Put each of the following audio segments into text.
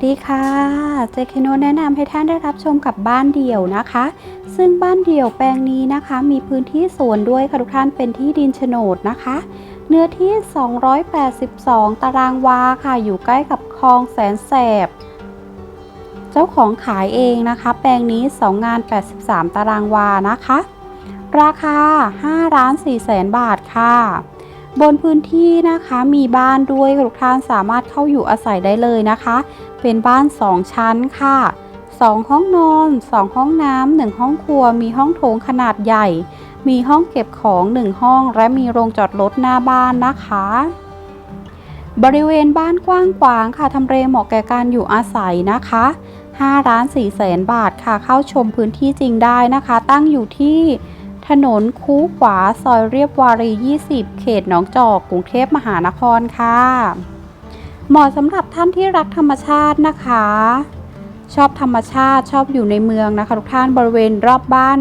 วัสดีค่ะ เจคโนแนะนำให้ท่านได้รับชมกับบ้านเดี่ยวนะคะ ซึ่งบ้านเดี่ยวแปลงนี้นะคะ มีพื้นที่สวนด้วยค่ะทุกท่านเป็นที่ดินโฉนดนะคะ เนื้อที่ 282 ตารางวาค่ะ อยู่ใกล้กับคลองแสนแสบ เจ้าของขายเองนะคะ แปลงนี้ 2 งาน 83 ตารางวานะคะ ราคา5ล้าน4แสนบาทค่ะ บนพื้นที่นะคะมีบ้านด้วยทุกท่านสามารถเข้าอยู่อาศัยได้เลยนะคะ เป็นบ้าน 2 ชั้นค่ะ 2 ห้องนอน 2 ห้องน้ำ1ห้องครัว มีห้องโถงขนาดใหญ่ มีห้องเก็บของ 1 ห้อง และมีโรงจอดรถหน้าบ้านนะคะ บริเวณบ้านกว้างขวางค่ะทำเลเหมาะแก่การอยู่อาศัยนะคะ5ล้าน4แสนบาทค่ะเข้าชมพื้นที่จริงได้นะคะ ตั้งอยู่ที่ ถนนคูขวาซอยเรียบวารี 20 เขตหนองจอก กรุงเทพมหานครค่ะ เหมาะสำหรับท่านที่รักธรรมชาตินะคะ ชอบธรรมชาติชอบอยู่ในเมืองนะคะ ทุกท่านบริเวณรอบบ้าน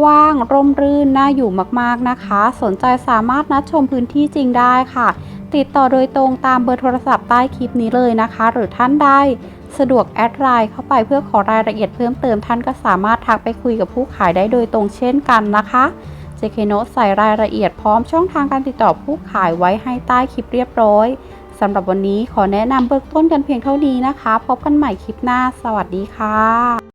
กว้างร่มรื่นน่าอยู่มากๆนะคะ สนใจสามารถนัดชมพื้นที่จริงได้ค่ะ ติดต่อโดยตรงตามเบอร์โทรศัพท์ใต้คลิปนี้เลยนะคะ หรือท่านได้ สะดวกแอดไลน์เข้าไปเพื่อขอรายละเอียดเพิ่มเติมท่านก็สามารถทักไปคุยกับผู้ขายได้โดยตรงเช่นกันนะคะ JK Note ใส่รายละเอียดพร้อมช่องทางการติดต่อผู้ขายไว้ให้ใต้คลิปเรียบร้อยสำหรับวันนี้ขอแนะนำเบื้องต้นกันเพียงเท่านี้นะคะ พบกันใหม่คลิปหน้า สวัสดีค่ะ